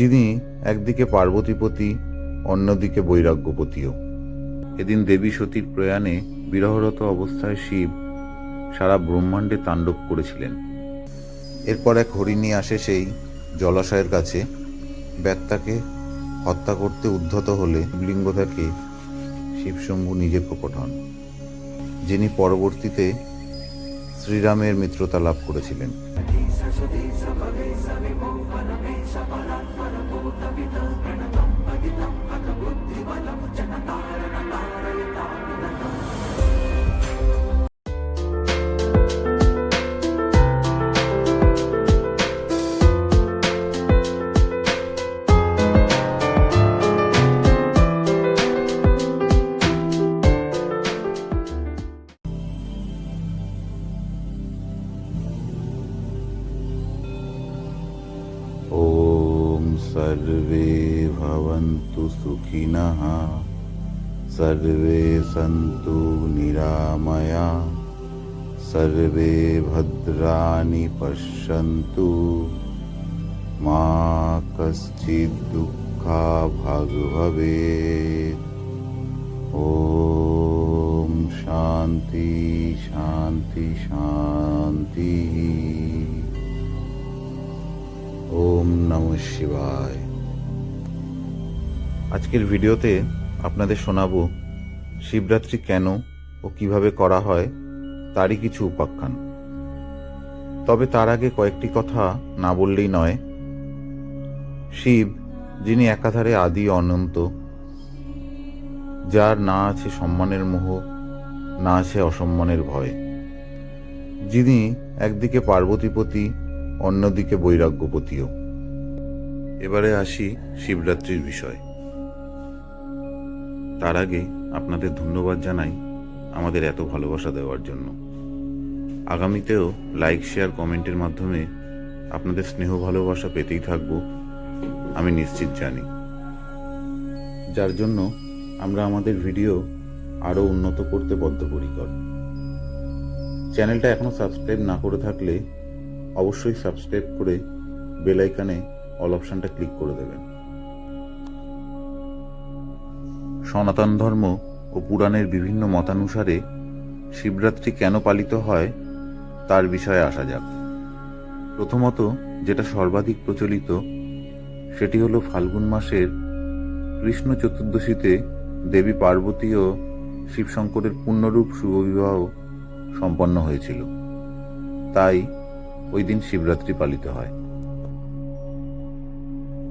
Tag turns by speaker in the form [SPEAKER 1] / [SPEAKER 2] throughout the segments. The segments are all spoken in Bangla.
[SPEAKER 1] যিনি একদিকে পার্বতীপতি, অন্যদিকে বৈরাগ্যপতিও। এদিন দেবী সতীর প্রয়াণে বিরহরত অবস্থায় শিব সারা ব্রহ্মাণ্ডে তাণ্ডব করেছিলেন। এরপর এক হরিণী আসে সেই জলাশয়ের কাছে। ব্যক্তাকে হত্যা করতে উদ্ধত হলে লিঙ্গ থেকে শিবশম্ভু নিজে প্রকট হন, যিনি পরবর্তীতে শ্রীরামের মিত্রতা লাভ করেছিলেন। सर्वे भवन्तु सुखिनः, सर्वे सन्तु निरामया, सर्वे भद्राणि पश्यन्तु। मा कश्चित् दुःखा कश्चिद्दुःखाभाग् भवेत्। ॐ शान्ति शान्ति, शान्तिः। ॐ नमः शिवाय। আজকের ভিডিওতে আপনাদের শোনাবো, শিবরাত্রি কেন ও কীভাবে করা হয়, তারই কিছু উপাখ্যান। তবে তার আগে কয়েকটি কথা না বললেই নয়। শিব, যিনি একাধারে আদি অনন্ত, যার না আছে সম্মানের মোহ, না আছে অসম্মানের ভয়। যিনি একদিকে পার্বতীপতি, অন্যদিকে বৈরাগ্যপতিও। এবারে আসি শিবরাত্রির বিষয়। তার আগে আপনাদের ধন্যবাদ জানাই আমাদের এত ভালোবাসা দেওয়ার জন্য। আগামীতেও লাইক, শেয়ার, কমেন্টের মাধ্যমে আপনাদের স্নেহ ভালোবাসা পেতেই থাকব, আমি নিশ্চিত জানি। যার জন্য আমরা আমাদের ভিডিও আরও উন্নত করতে বদ্ধপরিকর। চ্যানেলটা এখনও সাবস্ক্রাইব না করে থাকলে অবশ্যই সাবস্ক্রাইব করে বেল আইকনে অল অপশনটা ক্লিক করে দেবেন। সনাতন ধর্ম ও পুরাণের বিভিন্ন মতানুসারে শিবরাত্রি কেন পালিত হয়, তার বিষয়ে আসা যাক। প্রথমত, যেটা সর্বাধিক প্রচলিত, সেটি হল ফাল্গুন মাসের কৃষ্ণ চতুর্দশীতে দেবী পার্বতী ও শিবশঙ্করের পূর্ণরূপ শুভবিবাহ সম্পন্ন হয়েছিল। তাই ওই দিন শিবরাত্রি পালিত হয়।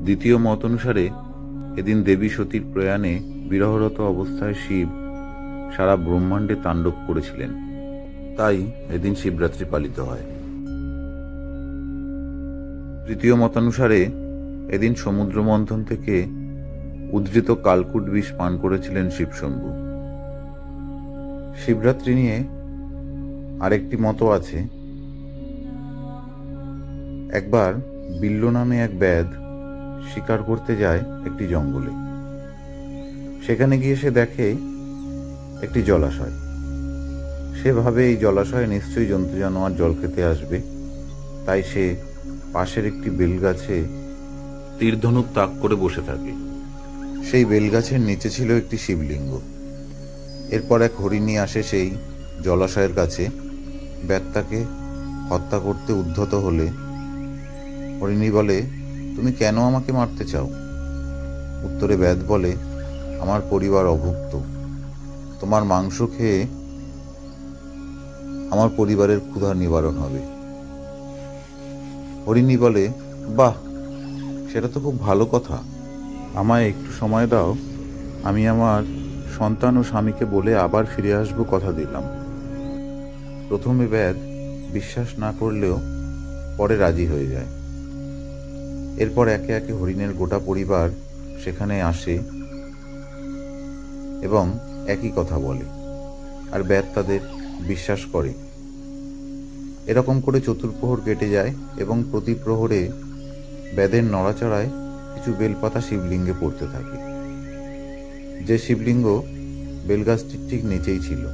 [SPEAKER 1] দ্বিতীয় মত অনুসারে, এদিন দেবী সতীর প্রয়াণে বিরহরত অবস্থায় শিব সারা ব্রহ্মাণ্ডে তাণ্ডব করেছিলেন। তাই এদিন শিবরাত্রি পালিত হয়। তৃতীয় মতানুসারে এদিন সমুদ্র মন্থন থেকে উদ্ধৃত কালকুট বিষ পান করেছিলেন শিবশম্ভু। শিবরাত্রি নিয়ে আরেকটি মত আছে। একবার বিল্ল নামে এক ব্যাধ শিকার করতে যায় একটি জঙ্গলে। সেখানে গিয়ে সে দেখে একটি জলাশয়। সে ভাবে এই জলাশয়ে নিশ্চয়ই জন্তু জানোয়ার জল খেতে আসবে। তাই সে পাশের একটি বেলগাছে তীরধনুক তাক করে বসে থাকে। সেই বেলগাছের নিচে ছিল একটি শিবলিঙ্গ। এরপর এক হরিণী আসে সেই জলাশয়ের কাছে। ব্যাত্তাকে হত্যা করতে উদ্ধত হলে হরিণী বলে, তুমি কেন আমাকে মারতে চাও? উত্তরে ব্যাদ বলে আমার পরিবার অভুক্ত। তোমার মাংস খেয়ে আমার পরিবারের ক্ষুধার নিবারণ হবে। হরিণী বলে, বাহ, সেটা তো খুব ভালো কথা। আমায় একটু সময় দাও। আমি আমার সন্তান ও স্বামীকে বলে আবার ফিরে আসব কথা দিলাম। প্রথমে ব্যাদ বিশ্বাস না করলেও পরে রাজি হয়ে যায়। এরপর একে একে হরিণের গোটা পরিবার সেখানে আসে এবং একই কথা বলে। আর ব্যাদ তাদের বিশ্বাস করে। এরকম করে চতুর্প্রহর কেটে যায় এবং প্রতি প্রহরে ব্যাদের নড়াচড়ায় কিছু বেলপাতা শিবলিঙ্গে পড়তে থাকে। যে শিবলিঙ্গ বেলগাছটির ঠিক নিচেই ছিল।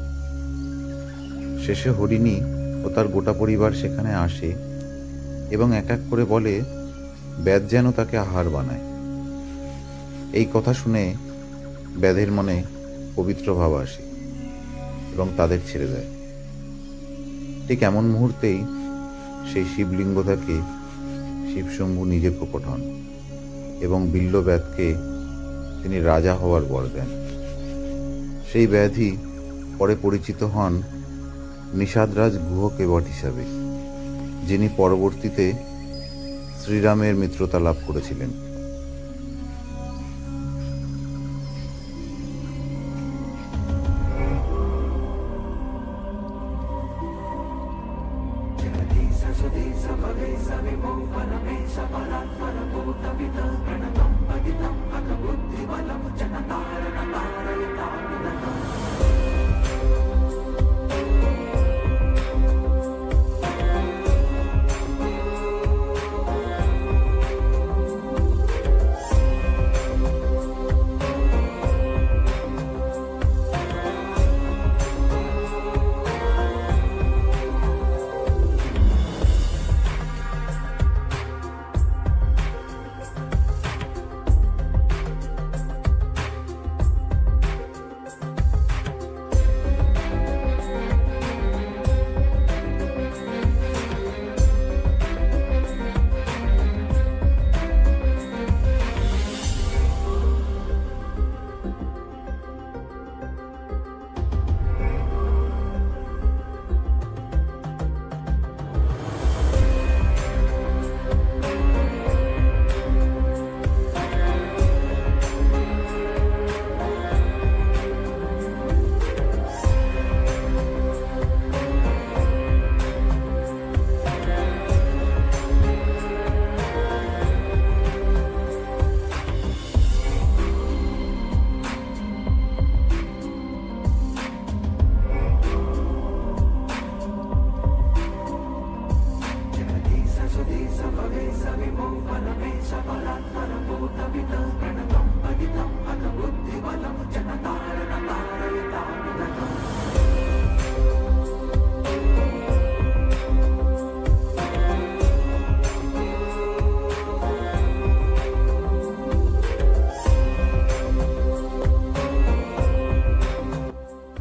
[SPEAKER 1] শেষে হরিণী ও তার গোটা পরিবার সেখানে আসে এবং এক এক করে বলে ব্যাধ যেন তাকে আহার বানায়। এই কথা শুনে ব্যাধের মনে পবিত্র ভাব আসে এবং তাদের ছেড়ে দেয়। ঠিক এমন মুহূর্তেই সেই শিবলিঙ্গ থেকে, শিবশম্ভু নিজে প্রকট হন এবং বিল্ল ব্যাধকে তিনি রাজা হওয়ার বর দেন। সেই ব্যাধি পরে পরিচিত হন নিষাদরাজ গুহ কেবট হিসাবে, যিনি পরবর্তীতে শ্রীরামের মিত্রতা লাভ করেছিলেন।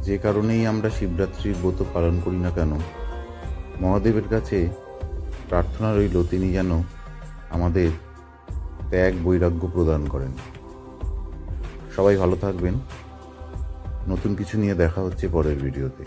[SPEAKER 1] যে কারণেই আমরা শিবরাত্রির ব্রত পালন করি না কেন, মহাদেবের কাছে প্রার্থনা রইল তিনি যেন আমাদের ত্যাগ বৈরাগ্য প্রদান করেন। সবাই ভালো থাকবেন। নতুন কিছু নিয়ে দেখা হচ্ছে পরের ভিডিওতে।